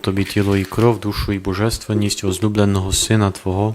Тобі тіло і кров, душу і божественність возлюбленого Сина Твого,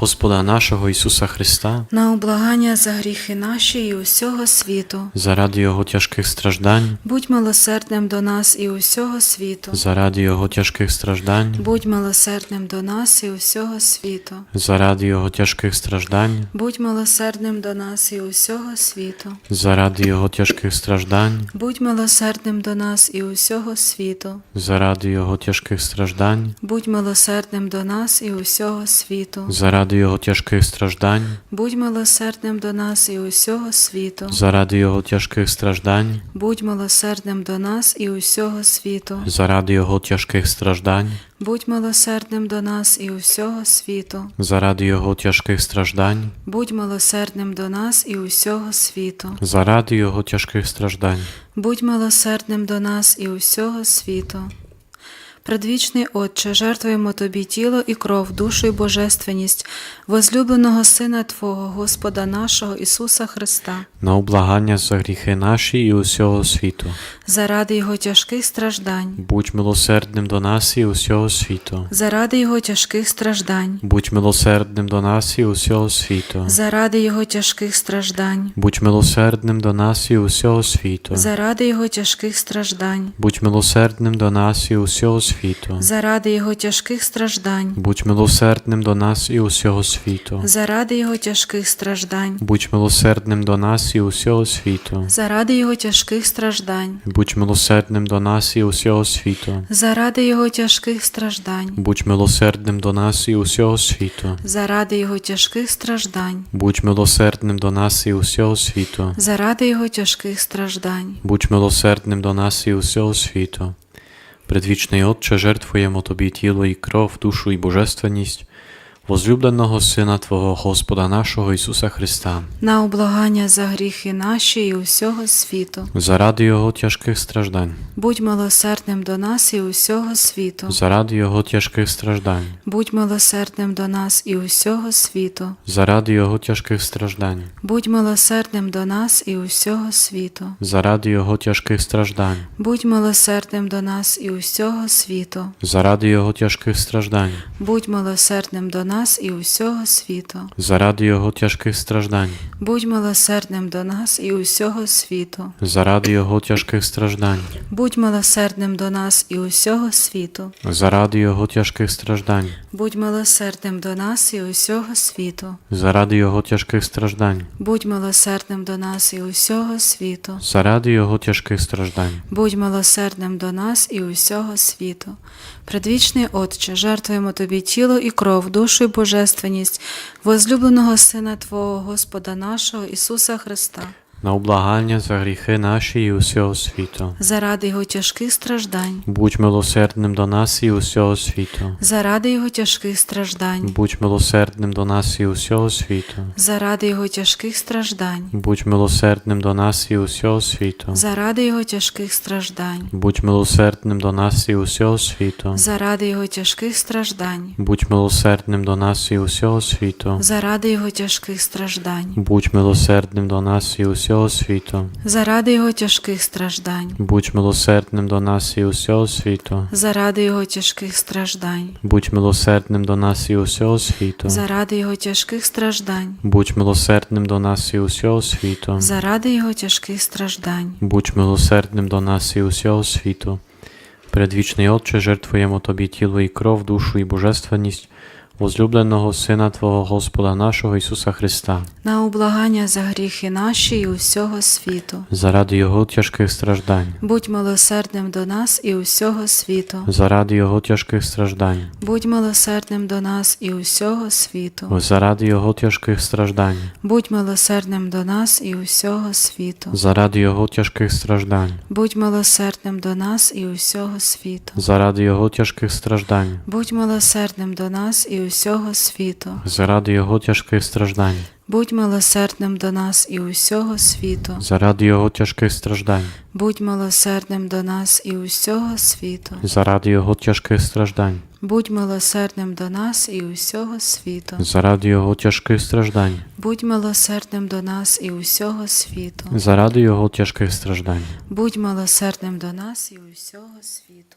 Господа нашого Ісуса Христа, на облагання за гріхи наші і усього світу. заради Його тяжких страждань, Будь милосердним до нас і усього світу. заради Його тяжких страждань, Будь милосердним до нас і усього світу. заради Його тяжких страждань, Будь милосердним до нас і усього світу. заради Його тяжких страждань, Будь милосердним до нас і усього світу. заради Його тяжких страждань, Будь милосердним до нас і усього світу. заради Його тяжких страждань, Будь милосердним до нас і усього світу. заради Його тяжких страждань, Будь милосердним до нас і усього світу. заради Його тяжких страждань, Будь милосердним до нас і усього світу. заради Його тяжких страждань, Будь милосердним до нас і усього світу. заради Його тяжких страждань. Будь милосердним до нас і усього світу. Предвічний Отче, жертвуємо Тобі тіло і кров, душу і божественність, возлюбленого Сина Твого, Господа нашого Ісуса Христа, на облагання за гріхи наші і усього світу. заради Його тяжких страждань, Будь милосердним до нас і усього світу. заради Його тяжких страждань, Будь милосердним до нас і усього світу. заради Його тяжких страждань, Будь милосердним до нас і усього світу. заради Його тяжких страждань, Будь милосердним до нас і усього світу. Заради Його тяжких страждань, Будь милосердним до нас і усього світу. заради Його тяжких страждань, Будь милосердним до нас і усього світу. заради Його тяжких страждань. Будь милосердним до нас і усього світу. Заради його тяжких страждань, Будь милосердним до нас і усього світу. заради його тяжких страждань, Будь милосердним до нас і усього світу. заради його тяжких страждань. Будь милосердним до нас і усього світу. Предвічний Отче, жертвуємо Тобі тіло і кров, душу і божественність, возлюбленого Сина Твого Господа нашого Ісуса Христа, На облагання за гріхи наші і усього світу. заради Його тяжких страждань, Будь милосердним до нас і усього світу. заради Його тяжких страждань, Будь милосердним до нас і усього світу. заради Його тяжких страждань, Будь милосердним до нас і усього світу. заради Його тяжких страждань, Будь милосердним до нас і усього світу. заради Його тяжких страждань, Будь милосердним до нас і усього світу. заради Його тяжких страждань, Будь милосердним до нас і усього світу. заради Його тяжких страждань, Будь милосердним до нас і усього світу. заради Його тяжких страждань, Будь милосердним до нас і усього світу. заради Його тяжких страждань, Будь милосердним до нас і усього світу. заради Його тяжких страждань. Будь милосердним до нас і усього світу. Предвічний Отче, жертвуємо Тобі тіло і кров, душу і божественність, возлюбленого Сина Твого, Господа нашого Ісуса Христа, на облагання за гріхи наші і усього світу. заради Його тяжких страждань, Будь милосердним до нас і усього світу. заради Його тяжких страждань, Будь милосердним до нас і усього світу. заради Його тяжких страждань, Будь милосердним до нас і усього світу. заради Його тяжких страждань, Будь милосердним до нас і усього світу. заради Його тяжких страждань, Будь милосердним до нас і усього світу. заради Його тяжких страждань, Будь милосердним до нас і усього світу. заради Його тяжких страждань, Будь милосердним до нас і усього світу. заради Його тяжких страждань, Будь милосердним до нас і усього світу. заради Його тяжких страждань, Будь милосердним до нас і усього світу. заради Його тяжких страждань. Будь милосердним до нас і усього світу. Предвічний Отче, жертвуємо Тобі тіло і кров, душу і божественність, возлюбленого Сина Твого Господа нашого Ісуса Христа, На облагання за гріхи наші і усього світу. заради Його тяжких страждань, Будь милосердним до нас і усього світу. заради Його тяжких страждань, Будь милосердним до нас і усього світу. заради Його тяжких страждань, Будь милосердним до нас і усього світу. заради Його тяжких страждань, Будь милосердним до нас і усього світу. заради Його тяжких страждань, Будь милосердним до нас і усього світу. заради Його тяжких страждань, Будь милосердним до нас і усього світу. заради Його тяжких страждань, Будь милосердним до нас і усього світу. заради Його тяжких страждань, Будь милосердним до нас і усього світу. заради Його тяжких страждань, Будь милосердним до нас і усього світу. заради Його тяжких страждань. Будь милосердним до нас і усього світу.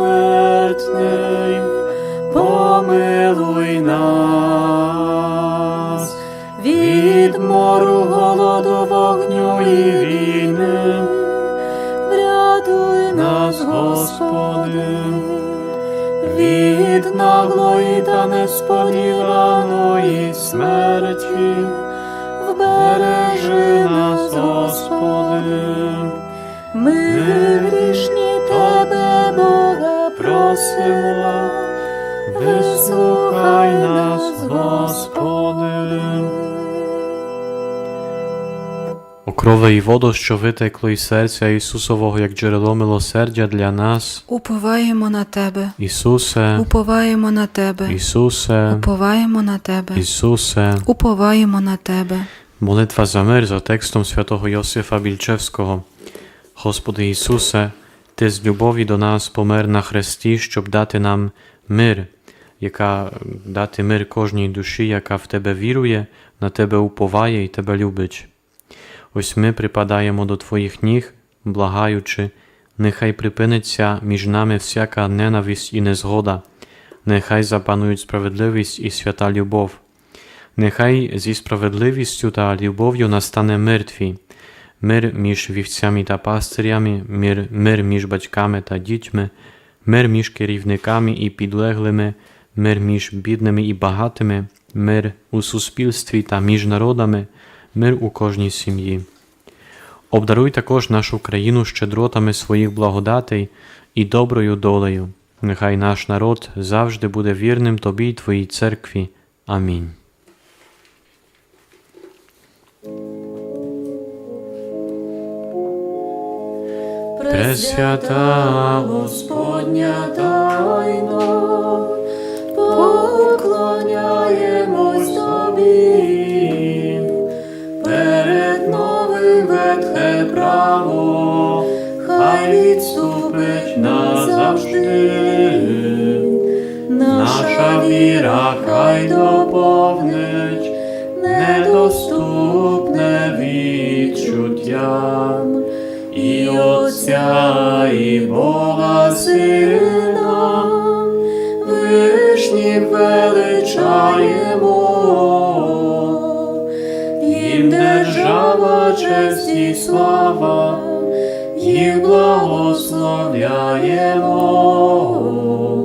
Безсмертний, помилуй нас, від мору голоду вогню і війни, врятуй нас, Господи, від наглої та несподіваної смерті, вбережи нас, Господи. Ми просимо, вислухай нас, Господи. Окрове і воду, що витекло із серця Ісусового як джерело милосердя для нас. Уповаємо на Тебе, Ісусе, уповаємо на Тебе, Ісусе, уповаємо на Тебе, Ісусе. уповаємо на Тебе. Молитва за мир за текстом святого Йосифа Більчевського. Господи Ісусе, Ти з любові до нас помер на хресті, щоб дати нам мир, яка дати мир кожній душі, яка в Тебе вірує, на Тебе уповає і Тебе любить. Ось ми припадаємо до Твоїх ніг, благаючи, нехай припиниться між нами всяка ненависть і незгода, нехай запанують справедливість і свята любов. Нехай зі справедливістю та любов'ю настане мир мир між вівцями та пастирями, мир, мир між батьками та дітьми, мир між керівниками і підлеглими, мир між бідними і багатими, мир у суспільстві та між народами, мир у кожній сім'ї. Обдаруй також нашу країну щедротами своїх благодатей і доброю долею. Нехай наш народ завжди буде вірним Тобі й Твоїй церкві. Амінь. Пресвята Господня тайно, поклоняємось Тобі, перед новим ветхе право, хай відступить назавжди, наша віра хай доповнить недоступне відчуттям. Отця, і Бога Сина, вишніх величаємо, їм держава, честь і слава, їх благословляємо,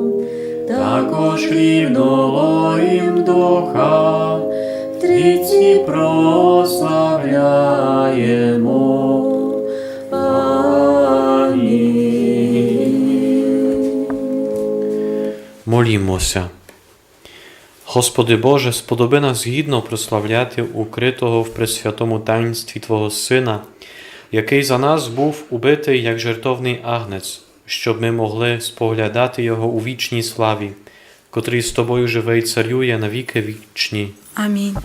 також рівного їм духа, в трійці прославляємо. Молімося. Господи Боже, сподоби нас гідно прославляти укритого в пресвятому таїнстві Твого Сина, який за нас був убитий як жертовний агнець, щоб ми могли споглядати Його у вічній славі, котрий з Тобою живе і царює на віки вічні. Амінь.